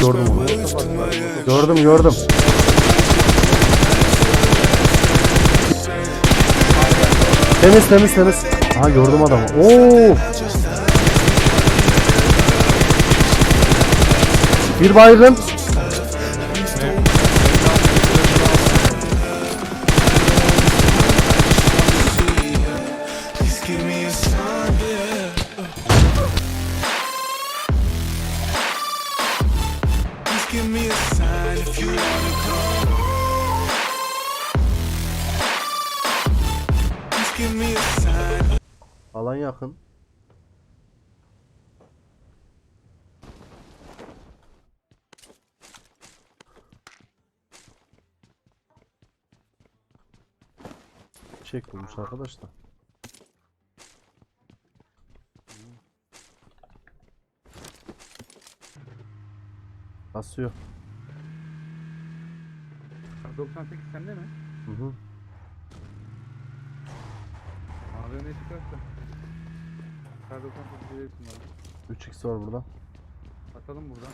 gördüm onu. Gördüm gördüm. Temiz temiz temiz. Aha gördüm adamı. Oo. Bir baygın. Alan yakın. Çek bulmuş arkadaşlar. Basıyor. 98 sende mi? Hı hı. Abi ne çıkarsa. Kar 98 verirsin bana. 3x var burada. Atalım buradan.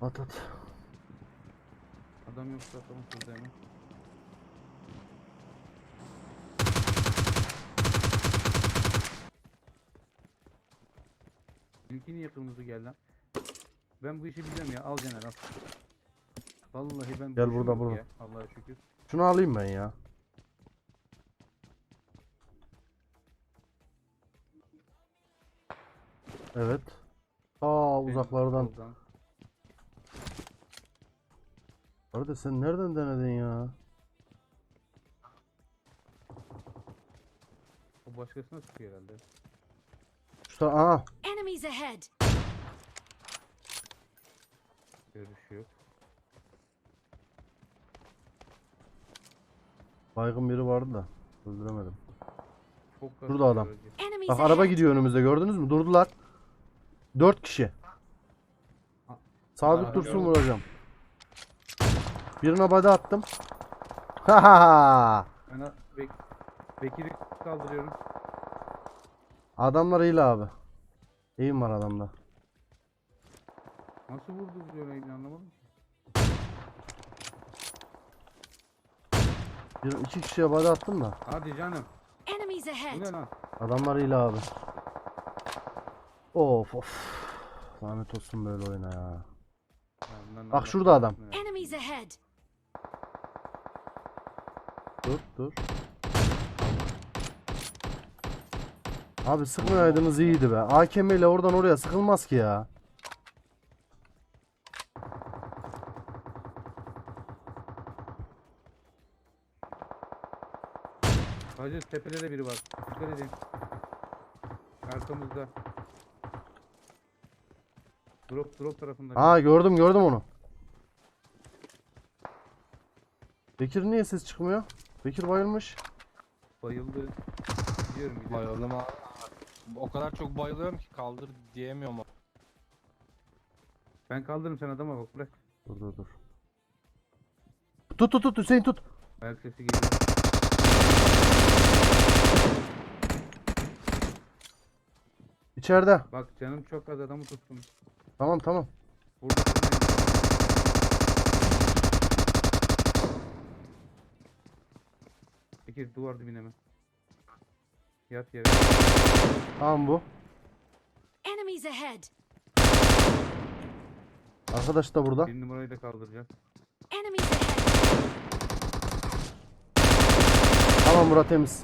At at. Adam yoksa atalım şurada hemen. Benimki niye kırmızı geldi lan? Ben bu işi biliyorum ya. Al Caner al. Vallahi ben Gel burada, burada. Allah'a şükür. Şunu alayım ben ya. Evet. Aa uzaklardan. Soldan. Arada sen nereden denedin ya? O başkasına sıkıyor herhalde. Şu Aa Enemies ahead! Görüş yok. Baygın biri vardı da öldüremedim. Çok Şurada adam. Bak araba gidiyor önümüzde gördünüz mü? Durdular. 4 kişi. Sabit Aa, dursun gördüm. vuracağım. Birine body attım. Hahaha. Ben a- Bek Bekir'i kaldırıyorum. Adamlar iyi abi. Eğim var adamda. Nasıl vurdu bu öyle anlamadım Bir, iki kişiye body attım da. Hadi canım. Enemies Bu ne ahead! lan? Adamlar iyi abi. Of of. Lanet olsun böyle oyuna ya. Bak Allah şurada adam. Enemies ahead! Dur dur. Abi sıkmayaydınız iyiydi be. AKM ile oradan oraya sıkılmaz ki ya. Hacı tepede de biri var. Dikkat edin. Arkamızda. Drop drop tarafında. Aa gördüm gördüm onu. Bekir niye ses çıkmıyor? Bekir bayılmış. Bayıldı. Gidiyorum gidiyorum. Bayıldım abi. O kadar çok bayılıyorum ki kaldır diyemiyorum. Ben kaldırırım sen adama bak bırak. Dur dur dur. Tut tut tut Hüseyin tut. Ayak sesi geliyor. İçeride. Bak canım çok az adamı tuttum. Tamam tamam. Burada. Bekir duvar dibine mi? Yat yere. Tamam bu. Enemies ahead! Arkadaş da burada. Bir numarayı da kaldıracağız. Enemies ahead! Tamam Murat temiz.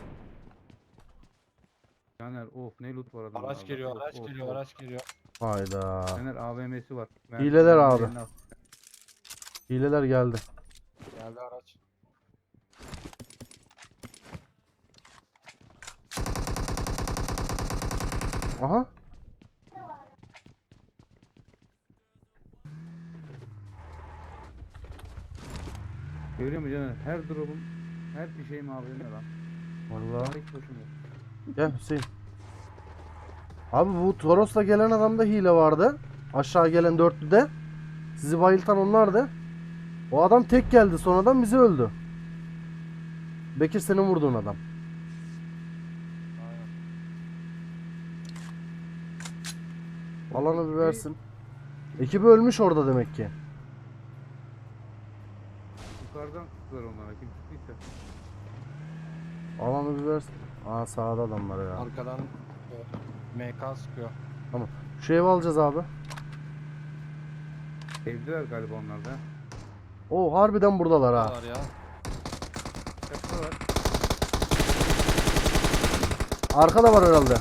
Caner of ne loot var adamda. Araç geliyor, araç geliyor, araç geliyor. Hayda. Caner AVM'si var. Ver- Hileler abi. al. Hileler geldi. Geldi araç. Aha. Görüyor musun Caner? Her drop'um, her bir şeyim AVM lan. Vallahi. Hiç hoşum yok. Gel Hüseyin. Abi bu Toros'la gelen adamda hile vardı. Aşağı gelen dörtlüde. Sizi bayıltan onlardı. O adam tek geldi sonradan bizi öldü. Bekir senin vurduğun adam. Alanı bir versin. Ekibi ölmüş orada demek ki. Yukarıdan tuttular onlara kim tuttuysa. Alanı bir versin. Aa sağda adamlar ya. Arkadan e, MK sıkıyor. Şu evi alacağız abi. Evdiler galiba onlar da. Oo harbiden buradalar ha. Var ya. Çatıda var. Arkada var herhalde.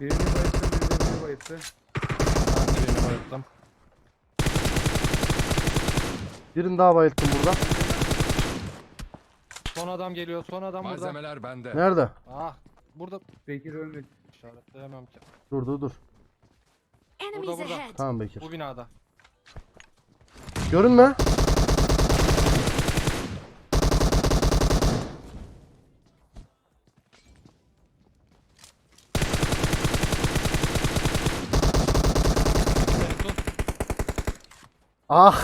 Birini bayıttı, birini bayıttı. Ben de birini bayılttım. Birini daha bayılttım burada. Son adam geliyor. Son adam burada. Malzemeler bende. Nerede? Ah. Burada Bekir ölmedi. işaretleyemem ki. Dur dur dur. Enemies burada. ahead. Tamam Bekir. Bu binada. Görünme. Tut. Ah.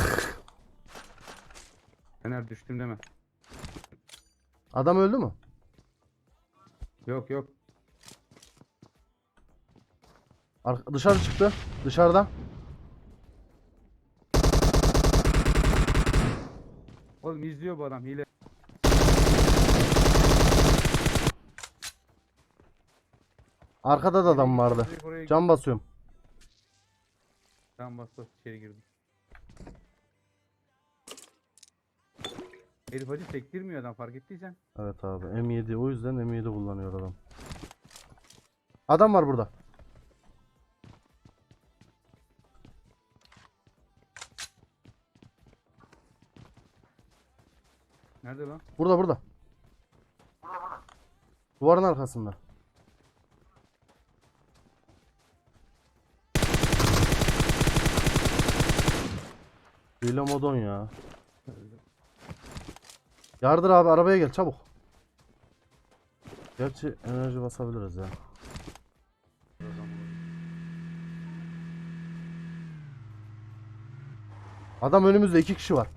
Fener düştüm deme. Adam öldü mü? Yok yok. Ar- dışarı çıktı. Dışarıda. Oğlum izliyor bu adam hile. Arkada da adam vardı. Can basıyorum. Tamam bas bas içeri girdim. Herif hacı sektirmiyor adam fark ettiysen. Evet abi M7 o yüzden M7 kullanıyor adam. Adam var burada. Nerede lan? Burada burada. Duvarın arkasında. Hile modon ya. Yardır abi arabaya gel çabuk. Gerçi enerji basabiliriz ya. Adam önümüzde iki kişi var.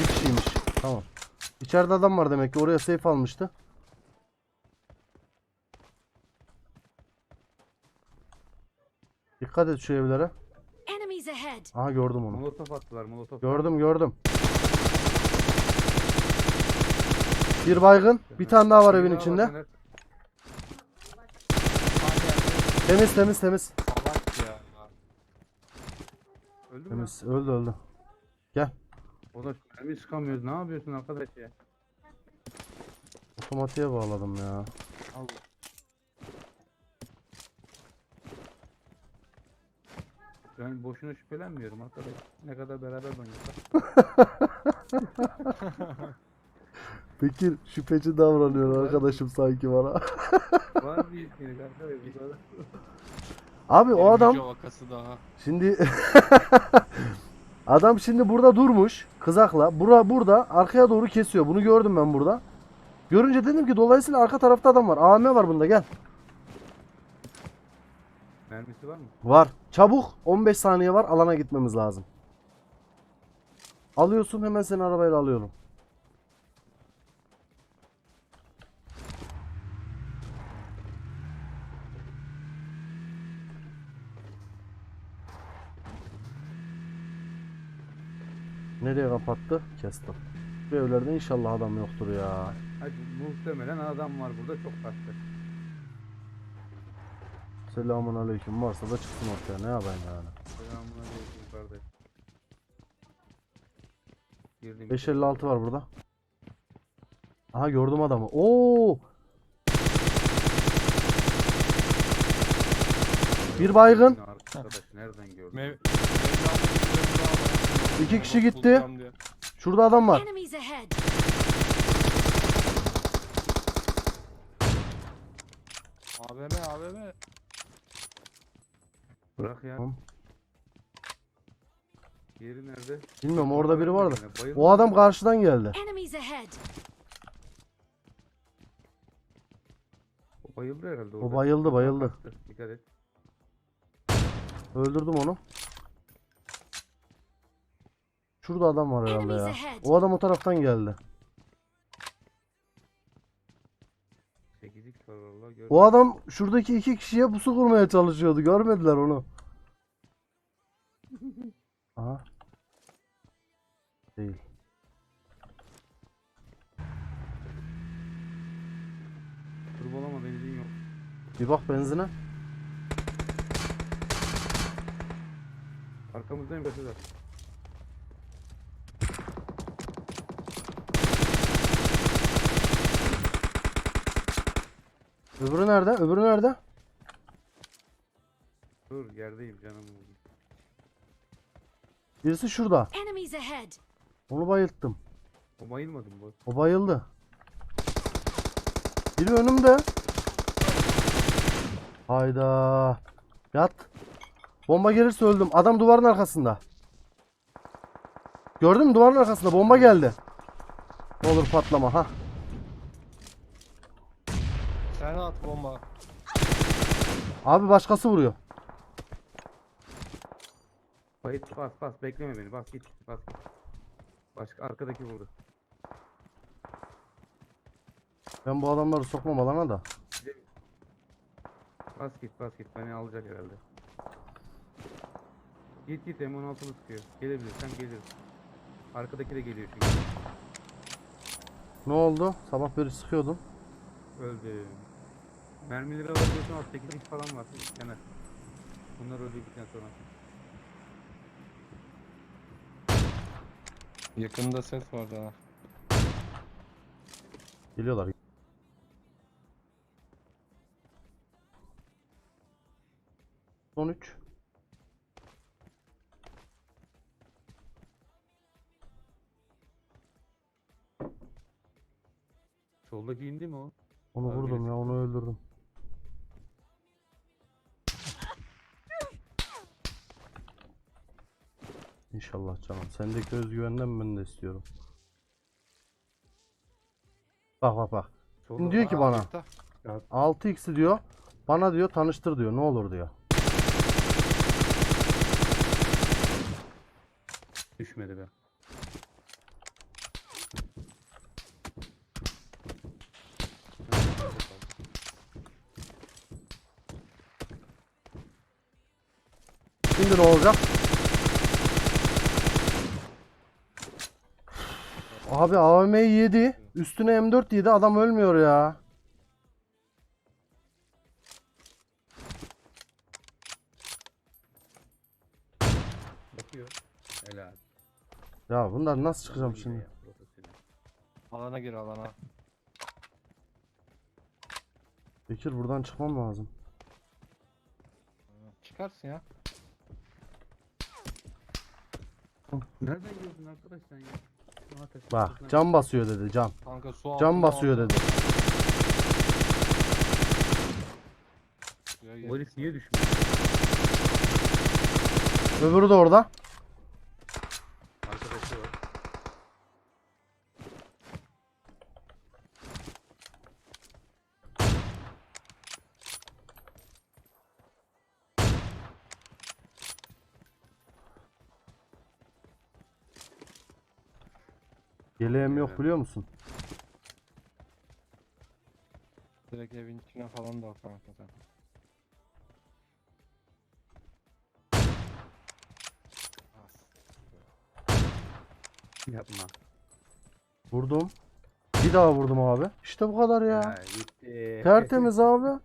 Bir kişiymiş. Tamam. İçeride adam var demek ki oraya safe almıştı. Dikkat et şu evlere. Ahead. Aha gördüm onu. Molotof attılar molotof. Gördüm gördüm. Bir baygın. Bir tane daha var evin içinde. Temiz temiz temiz. Öldü mü? Temiz. Öldü öldü. Gel. O da mermi sıkamıyoruz. Ne yapıyorsun arkadaş ya? Otomatiğe bağladım ya. Allah. Ben boşuna şüphelenmiyorum arkadaş. Ne kadar beraber oynuyorsak. Bekir şüpheci davranıyor arkadaşım sanki bana. Var bir bir bana- Abi o adam Yüce vakası daha. Şimdi adam şimdi burada durmuş kızakla. Bura burada arkaya doğru kesiyor. Bunu gördüm ben burada. Görünce dedim ki dolayısıyla arka tarafta adam var. AM var bunda gel. Mermisi var mı? Var. Çabuk 15 saniye var alana gitmemiz lazım. Alıyorsun hemen seni arabayla alıyorum. Nereye kapattı? Kestim. Bu evlerde inşallah adam yoktur ya. Hadi muhtemelen adam var burada çok farklı. Selamun aleyküm. Varsa da çıksın ortaya. Ne yapayım yani? Selamun aleyküm kardeş. Girdim. 556 var burada. Aha gördüm adamı. Oo! Bir baygın. Arkadaş nereden gördün? Mev. İki kişi gitti. Şurada adam var. Enemies ahead. AVM AVM. Bırak ya. Tamam. Yeri nerede? Bilmiyorum orada biri vardı. O adam karşıdan geldi. Enemies ahead. O bayıldı herhalde. O orada. bayıldı bayıldı. Dikkat et. Öldürdüm onu. Şurada adam var herhalde ya. O adam o taraftan geldi. O adam şuradaki iki kişiye pusu kurmaya çalışıyordu. Görmediler onu. Aha. Değil. Turbolama benzin yok. Bir bak benzine. Arkamızdayım be Öbürü nerede? Öbürü nerede? Dur yerdeyim canım. Birisi şurada. Enemies ahead! Onu bayılttım. O bayılmadı mı bu? O bayıldı. Biri önümde. Hayda. Yat. Bomba gelirse öldüm. Adam duvarın arkasında. Gördün mü duvarın arkasında bomba geldi. Ne olur patlama ha. Sen at bomba. Abi başkası vuruyor. Bayit bas bas bekleme beni bas git bas git. Başka arkadaki vurdu. Ben bu adamları sokmam alana da. Bas git bas git beni alacak herhalde. Git git M16'lı sıkıyor. Gelebilirsen gelir. Arkadaki de geliyor çünkü. Ne oldu? Sabah beri sıkıyordum. Öldü. Mermileri alabiliyorsun alt 8 falan var. Yener. Bunlar öldürdükten sonra. Yakında ses var daha. Geliyorlar. Son 3. Soldaki indi mi o? Onu Abi vurdum birisi- ya onu öldürdüm. İnşallah canım. Sendeki özgüvenden ben de istiyorum. Bak bak bak. Şimdi diyor ki bana açıkta. 6x'i diyor. Bana diyor tanıştır diyor. Ne olur diyor. düşmedi be. Şimdi ne olacak? Abi AVM'yi yedi. Üstüne M4 yedi. Adam ölmüyor ya. Bakıyor. Helal. Ya bunlar nasıl çıkacağım şimdi? Alana gir alana. Bekir buradan çıkmam lazım. Çıkarsın ya. Nereden gördün arkadaş sen ya? Bak cam basıyor dedi cam. Kanka su altı. Cam basıyor dedi. Gir. O herif niye düşmüyor? Öbürü de orada. Yeleğim yok biliyor musun? Direkt evin içine falan da sen. As. Yapma. Vurdum. Bir daha vurdum abi. İşte bu kadar ya. Ha, gitti. Tertemiz abi.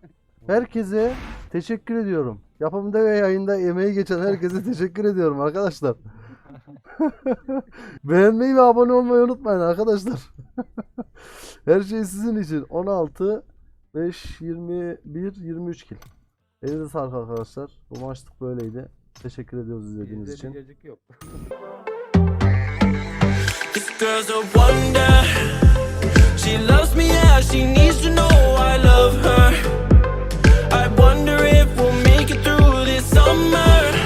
Herkese teşekkür ediyorum. Yapımda ve yayında emeği geçen herkese teşekkür ediyorum arkadaşlar. Beğenmeyi ve abone olmayı unutmayın arkadaşlar. Her şey sizin için. 16, 5, 21, 23 kill. Elinize sağlık arkadaşlar. Bu maçlık böyleydi. Teşekkür ediyoruz izlediğiniz için. She loves me, yeah. She needs to know I love her. I wonder if we'll make it through this summer.